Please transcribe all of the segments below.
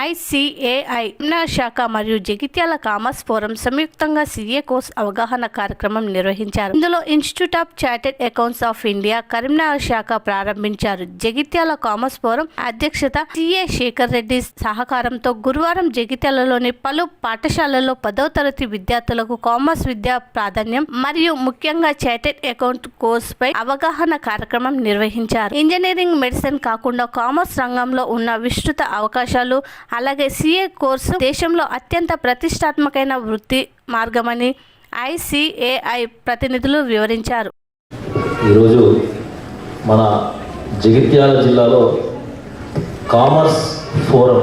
ICAI శాఖ మరియు Jagtial commerce forum సంయుక్తంగా సిఏ కోర్స్ అవగాహన కార్యక్రమం నిర్వహించారు. ఇందులో institute of chartered accounts of India Karimnagar శాఖ ప్రారంభించారు. జగిత్యాల కామర్స్ ఫోరం అధ్యక్షత సిఏ శేఖర్ రెడ్డి సహకారంతో గురువారం జగిత్యాలలోని పలు పాఠశాలల్లో పదవ తరగతి విద్యార్థులకు కామర్స్ విద్యా ప్రాధాన్యం మరియు ముఖ్యంగా చార్టెడ్ అకౌంట్ కోర్స్ పై అవగాహన కార్యక్రమం నిర్వహించారు. ఇంజనీరింగ్ మెడిసిన్ కాకుండా కామర్స్ రంగంలో ఉన్న విస్తృత అవకాశాలు అలాగే సిఏ కోర్సు దేశంలో అత్యంత ప్రతిష్టాత్మకమైన వృత్తి మార్గమని ఐసిఏఐ ప్రతినిధులు వివరించారు. ఈరోజు మన జగిత్యాల జిల్లాలో కామర్స్ ఫోరం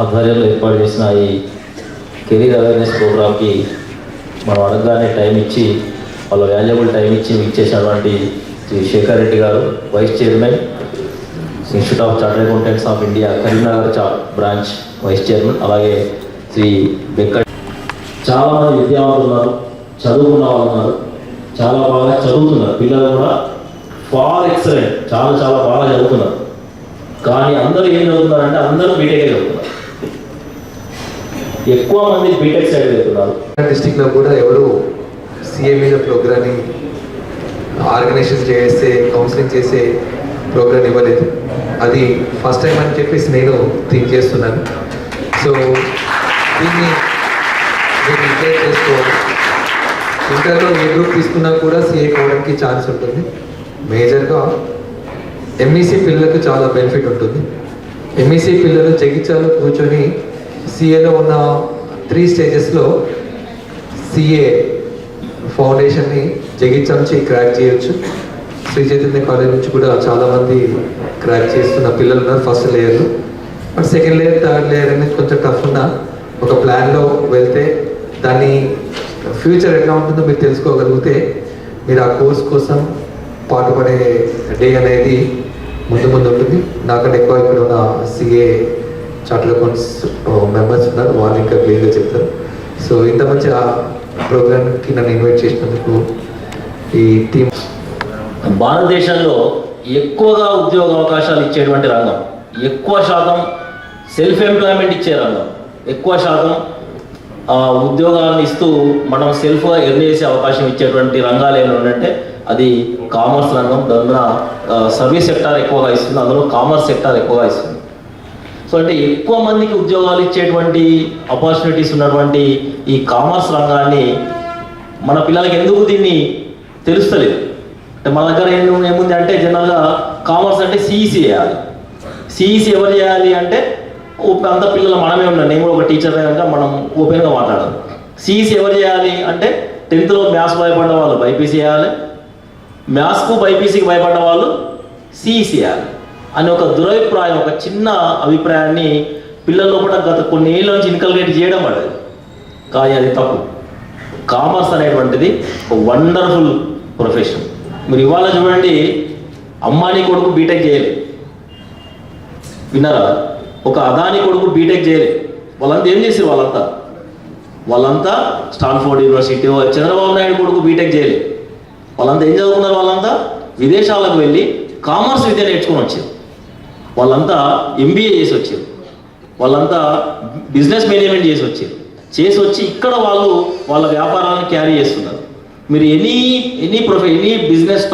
ఆధ్వర్యంలో ఏర్పాటు చేసిన ఈ కెరీర్ అవేర్నెస్ ప్రోగ్రామ్కి మనం అడగగానే టైం ఇచ్చి వాళ్ళ వాల్యుబుల్ టైం ఇచ్చి ఇచ్చేసినటువంటి శ్రీ శేఖర్ రెడ్డి గారు vice chairman institute of chartered accountants of India Karimnagar చా బ్రాంచ్ వైస్ చైర్మన్ అలాగే శ్రీ వెంకట్ చాలామంది విద్యావంతులు ఉన్నారు చదువుకున్న వాళ్ళు ఉన్నారు చాలా బాగా చదువుతున్నారు. పిల్లలు కూడా ఫార్ ఎక్సలెంట్ చాలా చాలా బాగా చదువుతున్నారు. కానీ అందరూ ఏం చదువుతున్నారంటే అందరూ బీటెక్ చదువుతున్నారు. ఎక్కువ మంది బీటెక్ సైడ్ వెళ్తున్నారు. డిస్టిక్లో కూడా ఎవరు సిఏ మీద ప్రోగ్రామింగ్ ఆర్గనైజేషన్ చేసే కౌన్సిలింగ్ చేసే ప్రోగ్రాం ఇవ్వలేదు. అది ఫస్ట్ టైం అని చెప్పేసి నేను థింక్ చేస్తున్నాను. సో దీన్ని నేను ఇంటర్ చేసుకోవాలి. ఇంటర్లో ఏ గ్రూప్ తీసుకున్నా కూడా సీఏ కావడానికి ఛాన్స్ ఉంటుంది. మేజర్గా ఎంఈసీ పిల్లలకు చాలా బెనిఫిట్ ఉంటుంది. ఎంఈసీ పిల్లలు జగిత్యాలో కూర్చొని సిఏలో ఉన్న త్రీ స్టేజెస్లో సిఏ ఫౌండేషన్ని జగిత్యాల నుంచి క్రాక్ చేయొచ్చు. శ్రీ చైతన్య కాలేజ్ నుంచి కూడా చాలామంది క్రాక్ చేస్తున్న పిల్లలు ఉన్నారు first layer but second layer third layer అనేది కొంచెం టఫ్ ఉన్నా ఒక ప్లాన్లో వెళ్తే దాన్ని ఫ్యూచర్ ఎట్లా ఉంటుందో మీరు తెలుసుకోగలిగితే మీరు ఆ కోర్స్ కోసం పాటుపడే డే అనేది ముందు ముందు ఉంటుంది. నాకంటే ఎక్కువ ఇక్కడ ఉన్న సిఏ చార్టర్ అకౌంట్స్ మెంబర్స్ ఉన్నారు వాళ్ళు ఇంకా క్లియర్గా చెప్తారు. సో ఇంత మంచి ప్రోగ్రామ్కి నన్ను ఇన్వైట్ చేసినందుకు ఈ టీమ్ భారతదేశంలో ఎక్కువగా ఉద్యోగ అవకాశాలు ఇచ్చేటువంటి రంగం. ఎక్కువ శాతం సెల్ఫ్ ఎంప్లాయ్మెంట్ ఇచ్చే రంగం. ఎక్కువ శాతం ఉద్యోగాలను ఇస్తూ మనం సెల్ఫ్గా ఎర్న్ చేసే అవకాశం ఇచ్చేటువంటి రంగాలు ఏమంటే అది కామర్స్ రంగం దాని సర్వీస్ సెక్టార్ ఎక్కువగా ఇస్తుంది. అందులో కామర్స్ సెక్టార్ ఎక్కువగా ఇస్తుంది. సో అంటే ఎక్కువ మందికి ఉద్యోగాలు ఇచ్చేటువంటి ఆపర్చునిటీస్ ఉన్నటువంటి ఈ కామర్స్ రంగాన్ని మన పిల్లలకి ఎందుకు దీన్ని తెలుస్తలేదు? అంటే మన దగ్గర ఏం ఏముంది అంటే జనరల్గా కామర్స్ అంటే సిఈసి చేయాలి. సిఈసి ఎవరు చేయాలి అంటే అంత పిల్లలు మనమే ఉన్నాం నేను కూడా ఒక టీచర్ కనుక మనం ఓపెన్గా మాట్లాడడం సిఈసి ఎవరు చేయాలి అంటే టెన్త్లో మ్యాథ్స్ భయపడ్డ వాళ్ళు బైపీసీ చేయాలి. మ్యాథ్స్కు బైపీసీకి భయపడ్డ వాళ్ళు సిఈసి చేయాలి. అని ఒక దురభిప్రాయం ఒక చిన్న అభిప్రాయాన్ని పిల్లల్లో కూడా గత కొన్ని ఏళ్ళ నుంచి ఇన్కల్కేట్ చేయడం పడదు కానీ అది తప్పు. కామర్స్ అనేటువంటిది ఒక వండర్ఫుల్ ప్రొఫెషన్ మీరు ఇవాళ చూడండి అమ్మాని కొడుకు బీటెక్ చేయలే. విన్నారా? ఒక అదాని కొడుకు బీటెక్ చేయలే. వాళ్ళంతా ఏం చేశారు వాళ్ళంతా? వాళ్ళంతా స్టాన్ఫోర్డ్ యూనివర్సిటీ చంద్రబాబు నాయుడు కొడుకు బీటెక్ చేయలే. వాళ్ళంతా ఏం చదువుకున్నారు వాళ్ళంతా? విదేశాలకు వెళ్ళి కామర్స్ విద్య నేర్చుకుని వచ్చారు. వాళ్ళంతా ఎంబీఏ చేసి వచ్చారు. వాళ్ళంతా బిజినెస్ మేనేజ్మెంట్ చేసి వచ్చారు. చేసి వచ్చి ఇక్కడ వాళ్ళు వాళ్ళ వ్యాపారాలను క్యారీ చేస్తున్నారు. మీరు ఎనీ ఎనీ ప్రొఫె ఎనీ బిజినెస్